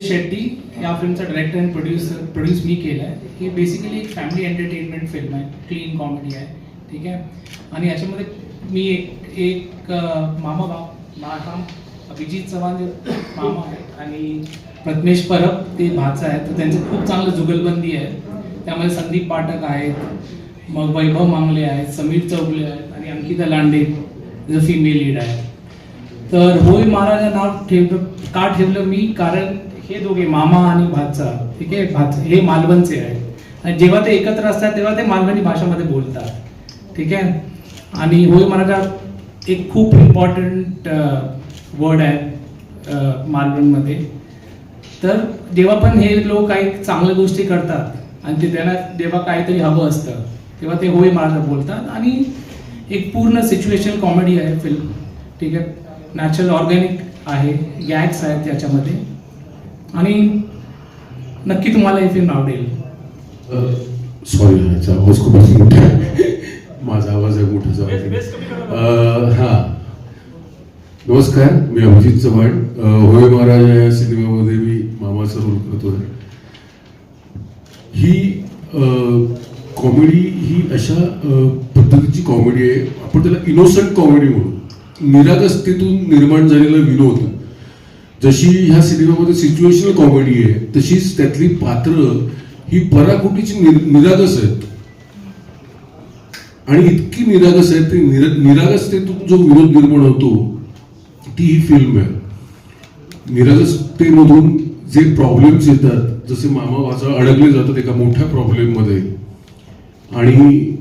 शेट्टी या फिल्मचा director and producer produce मी केलं आहे ही बेसिकली एक फॅमिली एंटरटेनमेंट फिल्म आहे. क्लीन कॉमेडी आहे. ठीक आहे? आणि याच्यामध्ये मी एक एक मामा बा माझा अभिजित चव्हाण जे मामा आहेत आणि प्रथमेश परब ते भाचा आहेत. तर त्यांचं खूप चांगलं जुगलबंदी आहे. त्यामध्ये संदीप पाठक आहेत. मग वैभव मांगले आहेत. समीर चौगले आहेत. आणि अंकिता लांडे जो फिमेल लीड आहे. तर होय महाराज नाव ठेवलं का ठेवलं मी? कारण हे दोघे मामा आणि भाचा ठीक आहे? भात हे मालवणचे आहेत. आणि जेव्हा ते एकत्र असतात तेव्हा ते मालवणी भाषामध्ये बोलतात. ठीक आहे? आणि होय मराठा एक खूप इम्पॉर्टंट वर्ड आहे मालवणमध्ये. तर जेव्हा पण हे लोक काही चांगल्या गोष्टी करतात आणि ते त्यांना जेव्हा काहीतरी हवं असतं तेव्हा ते होय मराठा बोलतात. आणि एक पूर्ण सिच्युएशन कॉमेडी आहे फिल्म ठीक आहे? नॅचरल ऑर्गॅनिक आहे गॅग्स आहेत त्याच्यामध्ये आणि नक्की तुम्हाला ही फिल्म आवडेल. सॉरी ह्याचा आवाज मोठा. माझा आवाज आहे मोठाचा आवाज हा. नमस्कार मी अभिजित चव्हाण. होय महाराज या सिनेमामध्ये मी मामाचा रोल करतोय. ही कॉमेडी ही अशा पद्धतीची कॉमेडी आहे. आपण त्याला इनोसंट कॉमेडी म्हणू. निरागसतेतून निर्माण झालेला विनोद. जशी ह्या सिनेमामध्ये सिच्युएशनल कॉमेडी आहे तशीच त्यातली पात्र ही पराकुटीची निर- निरागस आहेत. आणि इतकी निरागस आहे ती निर निरागसतेतून जो विरोध निर्माण होतो ती ही फिल्म आहे. निरागसतेमधून जे प्रॉब्लेम्स येतात जसे मामा वाचा अडकले जातात एका मोठ्या प्रॉब्लेममध्ये आणि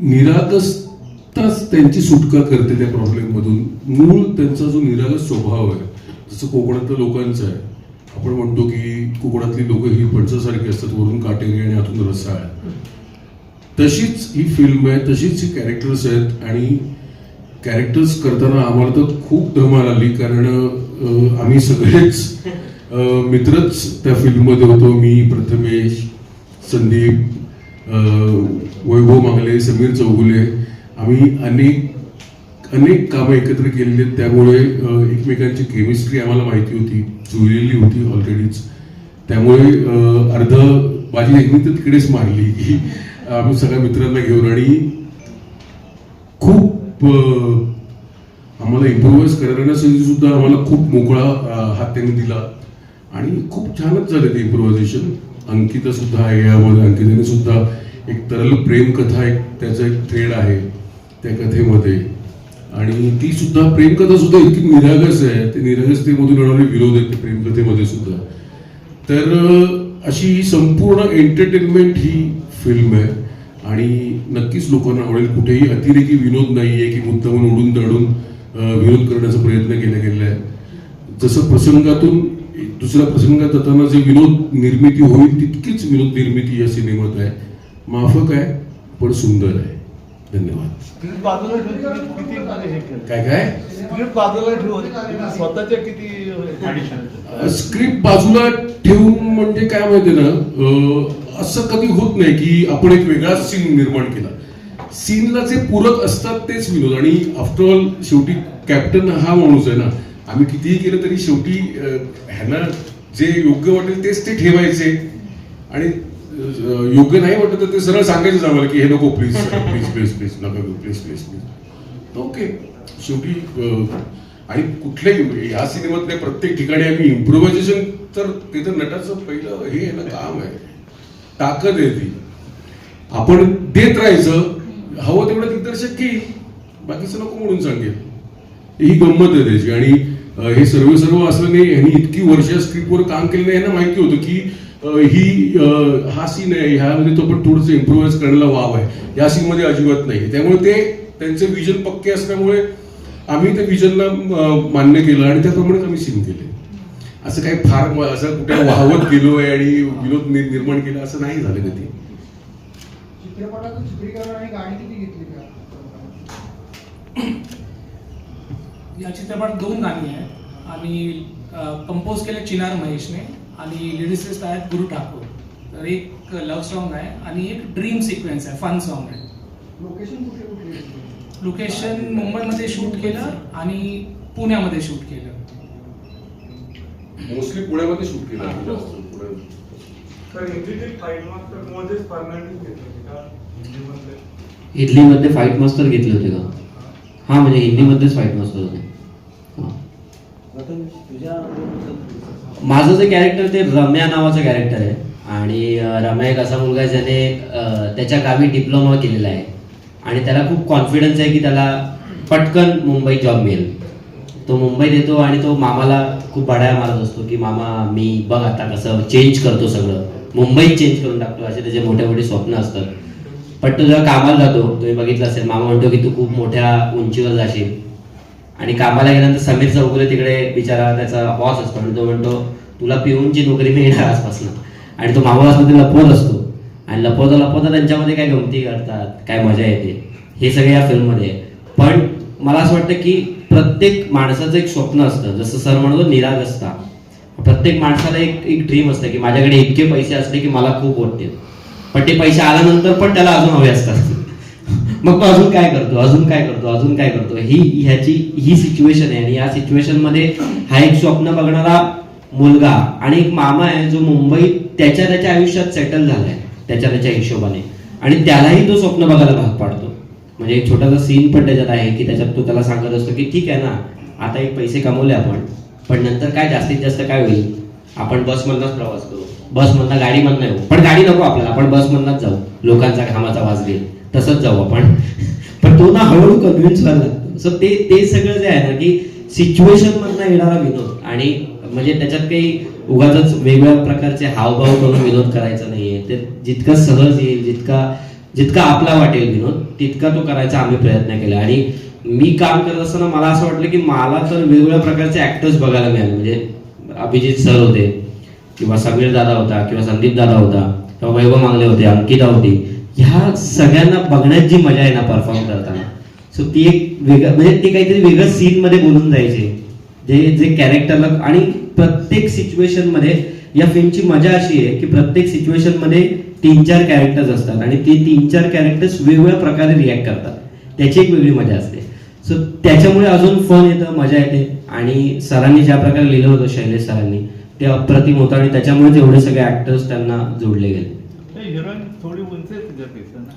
निरागसताच त्यांची सुटका करते त्या प्रॉब्लेममधून मूळ त्यांचा जो निरागस स्वभाव आहे जसं कोकणातल्या लोकांचं आहे. आपण म्हणतो की कोकणातली लोक ही पडसासारखी असतात वरून काटेरी आणि आतून रसाळ. तशीच ही फिल्म आहे तशीच ही कॅरेक्टर्स आहेत आणि कॅरेक्टर्स करताना आम्हाला तर खूप धमाल आली कारण आम्ही सगळेच मित्रच त्या फिल्ममध्ये होतो. मी प्रथमेश संदीप वैभव मागले समीर चौगुले. आम्ही अनेक अनेक कामं एकत्र केलेली आहेत. त्यामुळे एकमेकांची केमिस्ट्री आम्हाला माहिती होती. जुळलेली होती ऑलरेडीच त्यामुळे अर्ध माझी नेहमी तर तिकडेच मारली की आम्ही सगळ्या मित्रांना घेऊन आणि खूप आम्हाला आम्हाला इम्प्रोव्हाइज करण्यासाठी सुद्धा आम्हाला खूप मोकळा हात त्यांनी दिला. आणि खूप छानच झालं ते इम्प्रोव्हायझेशन अंकिता सुद्धा आहे यामध्ये. अंकिताने सुद्धा एक तरल प्रेम कथा एक त्याचा एक थ्रेड आहे त्या कथेमध्ये. आणि ती सुद्धा प्रेमकथा सुद्धा इतकी निरागस आहे. ते निरागसतेमधून येणारे विरोध आहेत प्रेमकथेमध्ये सुद्धा. तर अशी ही संपूर्ण एंटरटेनमेंट ही फिल्म आहे. आणि नक्कीच लोकांना आवडेल कुठेही अतिरेकी विनोद नाही आहे की मुद्दामून उडून दडून विरोध विनोद करण्याचा प्रयत्न केला गेलेला आहे जसं प्रसंगातून दुसऱ्या प्रसंगात जाताना जे विनोद निर्मिती होईल तितकीच विनोद निर्मिती या सिनेमात आहे. माफक आहे पण सुंदर आहे. धन्यवाद. काय काय? स्क्रिप्ट बाजूला ठेवून स्वतःच्या किती स्क्रिप्ट बाजूला ठेवून म्हणजे काय माहिती ना असं कधी होत नाही की आपण एक वेगळाच सीन निर्माण केला. सीनला जे पूरक असतात तेच विनोद. आणि आफ्टर ऑल शेवटी कॅप्टन हा माणूस आहे ना आम्ही कितीही केलं तरी शेवटी ह्यांना जे योग्य वाटेल तेच ते ठेवायचे. आणि योग्य नाही वाटत तर ते सरळ सांगायचं आम्हाला की हे नको प्लीज प्लीज प्लीज नका नका प्लीज प्लीज प्लीज ओके शेवटी आणि कुठल्याही या सिनेमातल्या प्रत्येक ठिकाणी आम्ही इम्प्रोव्हायझेशन तर ते तर नटाचं पहिलं हे आहे ना काम आहे. ताकद आहे ती. आपण देत राहायचं हवं तेवढं दिग्दर्शक की बाकीचं नको म्हणून सांगेल. ही गंमत आहे त्याची. आणि हे सर्व सर्व असं नाही यांनी इतकी वर्ष स्क्रिप्टवर काम केलं नाही यांना माहिती होतं की ही हा सीन आहे ह्यामध्ये म्हणजे तो पण थोडंसं इम्प्रोव्हाइज करायला वाव आहे. या सीन मध्ये अजिबात नाही. त्यामुळे ते त्यांचे विजन पक्के असल्यामुळे आम्ही त्या विजनला मान्य केलं आणि त्याप्रमाणेच आम्ही सीन केले. असं काही फार असं कुठे वाहवत आहे आणि विनोद निर्माण केला असं नाही झालं कधी. चित्रपटातून चित्रीकरण आणि गाणी किती घेतली? या चित्रपटात दोन गाणी आहेत. आणि कंपोज केले चिनार महेशने आणि लिरिसिस्ट आहेत गुरु ठाकूर. तर एक लव्ह सॉन्ग आहे आणि एक ड्रीम सिक्वेन्स आहे फन सॉन्ग आहे. लोकेशन कुठे कुठे घेतली? लोकेशन मुंबईमध्ये शूट केलं आणि पुण्यामध्ये शूट केलं. मोस्टली पुण्यामध्ये शूट केलं. इडलीमध्ये फाईट मास्टर घेतले होते का? हां. म्हणजे हिंदीमध्येच फाईट मास्टर होते. माझं जे कॅरेक्टर ते रम्या नावाचं कॅरेक्टर आहे. आणि रम्या एक असा मुलगा आहे ज्याने त्याच्या गावी डिप्लोमा केलेला आहे. आणि त्याला खूप कॉन्फिडन्स आहे की त्याला पटकन मुंबईत जॉब मिळेल. तो मुंबईत येतो आणि तो मामाला खूप बडाया मारत असतो की मामा मी बघ आता कसं चेंज करतो सगळं. मुंबईत चेंज करून टाकतो. असे त्याचे मोठे मोठे स्वप्न असतात. पण तो जेव्हा कामाला जातो तुम्ही बघितलं असेल मामा म्हणतो की तू खूप मोठ्या उंचीवर जाशील. आणि कामाला गेल्यानंतर समीर चौगुले तिकडे बिचारा त्याचा बॉस असतो आणि तो म्हणतो तुला पिऊनची नोकरी मिळणार आजपासून. आणि तो मावळासमध्ये लपवत असतो. आणि लपवता लपवता त्यांच्यामध्ये काय गमती करतात काय मजा येते हे सगळे या फिल्ममध्ये. आहे. पण मला असं वाटतं की प्रत्येक माणसाचं एक स्वप्न असतं. जसं सर म्हणतो निराग असता. प्रत्येक माणसाला एक एक ड्रीम असतं की माझ्याकडे इतके पैसे असले की मला खूप वाटते. पण ते पैसे आल्यानंतर पण त्याला अजून हवे असतात. मग तो अजून काय करतो? अजून काय करतो? अजून काय करतो? ही ह्याची ही सिच्युएशन आहे. आणि या सिच्युएशनमध्ये हा एक स्वप्न बघणारा मुलगा आणि एक मामा आहे जो मुंबईत त्याच्या त्याच्या आयुष्यात सेटल झालाय त्याच्या त्याच्या हिशोबाने. आणि त्यालाही तो स्वप्न बघायला भाग पाडतो. म्हणजे एक छोटासा सीन पण त्याच्यात आहे की त्याच्यात तो त्याला सांगत असतो की ठीक आहे ना आता एक पैसे कमवले आपण पण नंतर काय जास्तीत जास्त काय होईल? आपण बसमधनच प्रवास करू. बसमधनं गाडीमधनं येऊ. पण गाडी नको आपल्याला आपण बसमधनच जाऊ. लोकांचा घामाचा वाज घेईल. तसंच जाऊ आपण. पण तो ना हळूहळू कन्व्हिन्स व्हायला लागतो. सो ते ते सगळं जे आहे ना की सिच्युएशन मधनं येणारा विनोद आणि म्हणजे त्याच्यात काही उगाच वेगवेगळ्या प्रकारचे हावभाव करून विनोद करायचा नाहीये. ते जितका सहज येईल जितका जितका आपला वाटेल विनोद तितका तो करायचा आम्ही प्रयत्न केला. आणि मी काम करत असताना मला असं वाटलं की मला तर वेगवेगळ्या प्रकारचे ऍक्टर्स बघायला मिळाले. म्हणजे अभिजित सर होते किंवा समीर दादा होता किंवा संदीप दादा होता किंवा वैभव मांगले होते अंकिता होती. ह्या सगळ्यांना बघण्यात जी मजा आहे ना परफॉर्म करताना सो ती एक वेगळं म्हणजे ते काहीतरी वेगळं सीन मध्ये बोलून जायचे. जे जे कॅरेक्टरला आणि प्रत्येक सिच्युएशनमध्ये या फिल्मची मजा अशी आहे की प्रत्येक सिच्युएशनमध्ये तीन चार कॅरेक्टर्स असतात आणि ते तीन चार कॅरेक्टर्स वेगवेगळ्या प्रकारे रिॲक्ट करतात. त्याची एक वेगळी मजा असते. सो त्याच्यामुळे अजून फन येतं मजा येते. आणि सरांनी ज्या प्रकारे लिहिलं होतं शैलेश सरांनी ते अप्रतिम होतं आणि त्याच्यामुळे एवढे सगळे ऍक्टर्स त्यांना जोडले गेले.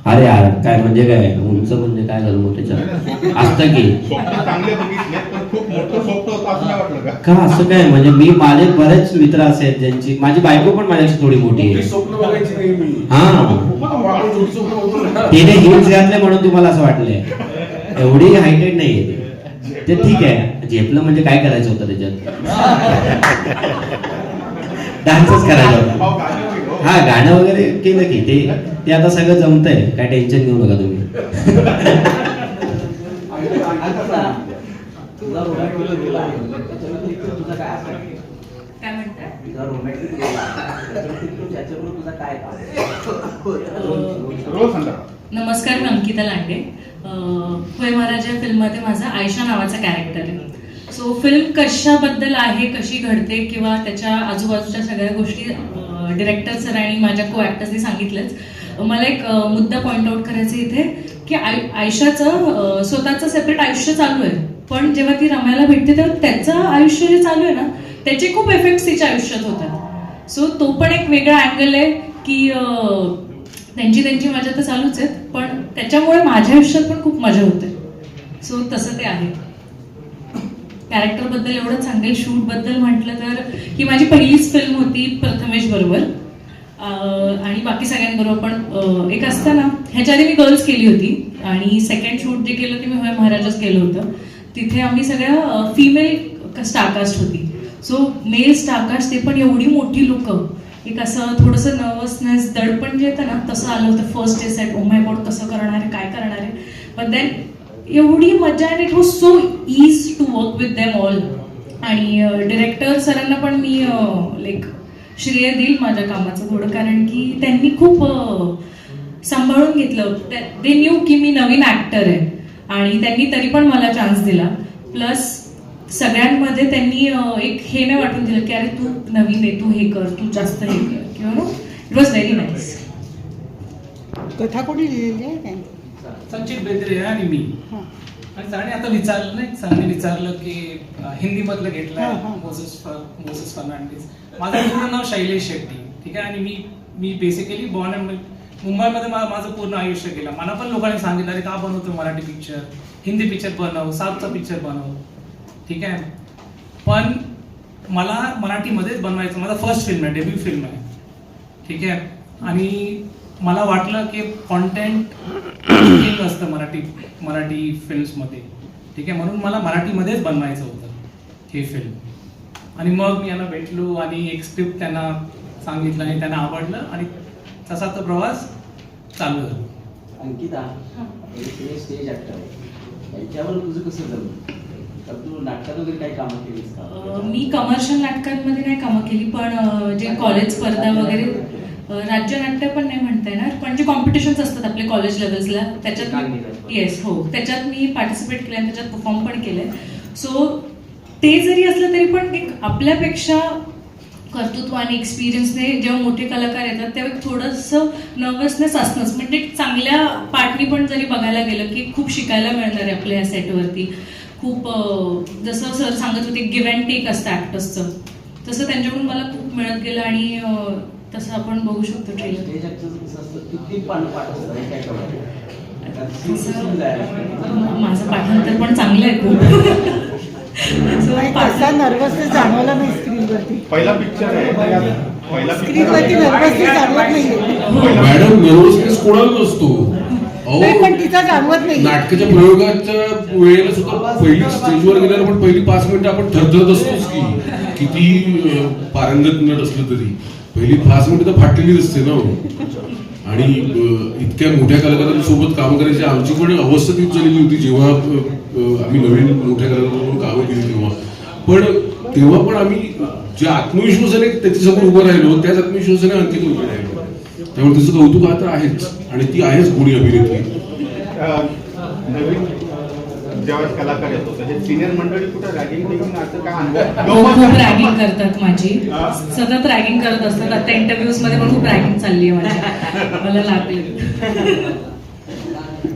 अरे यार काय म्हणजे काय? उंच म्हणजे काय झालं मग त्याच्यात? असतं की. स्वप्न चांगले बघितले पण खूप मोठं स्वप्न होतं असं नाही वाटलं का? का असं काय? म्हणजे मी माझे बरेच मित्र असे आहेत ज्यांची माझी बायको पण माझ्याशी थोडी मोठी आहे. स्वप्न बघायची नाही मी. हा. तिने हिल्स घातले म्हणून तुम्हाला असं वाटलंय. एवढी हायटेड नाहीये ती. ठीक आहे. झेपलं म्हणजे काय करायचं होतं त्याच्यात? डान्सच करायचा होता. अहो, गाणे वगैरे, हो. गाणं वगैरे केलं की ते ते आता सगळं जमतंय. काय टेन्शन घेऊ नका तुम्ही. नमस्कार मी अंकिता लांडे. अं, होय महाराज या फिल्ममध्ये माझा आयशा नावाचा कॅरेक्टर आहे. सो फिल्म कशाबद्दल आहे कशी घडते किंवा त्याच्या आजूबाजूच्या सगळ्या गोष्टी डिरेक्टर सर आणि माझ्या को ॲक्टर्सनी सांगितलंच. मला एक मुद्दा पॉइंट आउट करायचं इथे की आय आयुष्याचं स्वतःचं सेपरेट आयुष्य चालू आहे. पण जेव्हा ती रमायला भेटते तेव्हा त्याचं आयुष्य जे चालू आहे ना त्याचे खूप इफेक्ट्स तिच्या आयुष्यात होतात. सो तो पण एक वेगळा अँगल आहे की त्यांची त्यांची मजा तर चालूच आहेत पण त्याच्यामुळे माझ्या आयुष्यात पण खूप मजा होते. सो तसं ते आहे. कॅरेक्टरबद्दल एवढं सांगेल शूटबद्दल म्हटलं तर ही माझी पहिलीच फिल्म होती प्रथमेश बरोबर. आणि बाकी सगळ्यांबरोबर पण एक असतं ना ह्याच्या आधी मी गर्ल्स केली होती. आणि सेकंड शूट जे केलं ते मी होय महाराजच केलं होतं. तिथे आम्ही सगळ्या फिमेल स्टारकास्ट होती. सो मेल स्टारकास्ट ते पण एवढी मोठी लोक एक असं थोडंसं नर्वसनेस दडपण जे येतं ना तसं आलं होतं first day set oh my god कसं करणार आहे काय करणार आहे? पण देन एवढी मजा आणि it was so easy to work with them all. आणि डिरेक्टर सरांना पण मी लाईक श्रेय देईल माझ्या कामाचं थोडं कारण की त्यांनी खूप सांभाळून घेतलं. दे न्यू की मी नवीन ॲक्टर आहे. आणि त्यांनी तरी पण मला चान्स दिला. प्लस सगळ्यांमध्ये त्यांनी एक हे नाही वाटून दिलं की अरे तू नवीन आहे तू हे कर तू जास्त हे कर. किंवा no it was very nice कथा कोणी लिहिलेली आहे संचित बेद्रे आणि मी. आणि सरांनी आता विचारलं नाही सरांनी विचारलं की अं, हिंदीमधलं घेतलंय हा, हा. मोसेस मोसेस फर्नांडिस माझं पूर्ण नाव शैलेश शेट्टी ठीक आहे? आणि मी मी बेसिकली बॉर्न अँड मुंबईमध्ये माझं पूर्ण आयुष्य गेलं. मला पण लोकांनी सांगितलं अरे का बनवतो मराठी पिक्चर हिंदी पिक्चर बनव साऊथचा पिक्चर बनव. ठीक आहे? पण मला मराठीमध्येच बनवायचं माझा फर्स्ट फिल्म आहे डेब्यू फिल्म आहे. ठीक आहे? आणि मला वाटलं की कॉन्टेंट असतं मराठी मराठी फिल्म्समध्ये ठीक आहे? म्हणून मला मराठीमध्येच बनवायचं होतं हे फिल्म आणि मग मी यांना भेटलो आणि एक स्क्रिप्ट त्यांना सांगितलं आणि त्यांना आवडलं आणि तसा तो प्रवास चालू झाला. अंकिता एक स्टेज ऍक्टर तुझं कसं जमलं तर तू नाटकात वगैरे काही कामं केलीस का? अं, मी कमर्शियल नाटकांमध्ये नाही कामं केली पण जे कॉलेज स्पर्धा वगैरे राज्य नाट्य पण नाही म्हणता येणार पण जे कॉम्पिटिशन्स असतात कॉलेज लेवल्सला त्याच्यात. येस हो. त्याच्यात मी पार्टिसिपेट केलं त्याच्यात परफॉर्म पण केलंय. सो ते जरी असलं तरी पण एक आपल्यापेक्षा कर्तृत्व आणि एक्सपिरियन्सने जेव्हा मोठे कलाकार येतात तेव्हा एक थोडंसं नर्वसनेस असणंच म्हणजे चांगल्या पार्टनी पण जरी बघायला गेलं की खूप शिकायला मिळणार आहे आपल्या या सेटवरती खूप जसं सर सांगत होते गिव्ह अँड टेक असतं ॲक्टर्सचं तसं त्यांच्याकडून मला खूप मिळत गेलं आणि तसं आपण बघू शकतो लागतं. माझं पाठांतर पण चांगलं आहे खूप. So, आणि पाठ- तसा नर्वसनेस जाणवला नाही स्क्रीनवरती पहिला पिक्चर आहे पहिला स्क्रीनवरती नर्वसनेस जाणवत नाही मॅडम नर्वसनेस कोणाला नसतो नाही पण तिचा जाणवत नाही नाटकाच्या प्रयोगाच्या वेळेला सुद्धा पहिली स्टेजवर गेल्यावर पण पहिली पाच मिनिटं आपण थरथरत असतोच की किती पारंगत नट असलं तरी. पहिली पाच मिनिटं म्हणजे तर फाटलेली असते ना हो. आणि इतक्या मोठ्या कलाकारांसोबत काम करायची आमची पण अवस्था तीच झालेली होती. जेव्हा आम्ही नवीन मोठ्या कलाकारांबरोबर कामं केली तेव्हा. पण तेव्हा पण आम्ही ज्या आत्मविश्वासाने त्याच्यासमोर उभं राहिलो त्याच आत्मविश्वासाने आणखी उभं राहिलो. त्यामुळे तिचं कौतुक आता आहेच. आणि ती आहेच गुणी अभिनेत्री. जेव्हा कलाकार येतो. त्याचे सिनियर मंडळी कुठे रॅगिंग असं काय खूप अनुभव रॅगिंग करतात माझी. सतत रॅगिंग करत असतात. आता इंटरव्ह्यूजमध्ये पण खूप रॅगिंग चालली आहे माझी. मला लागली.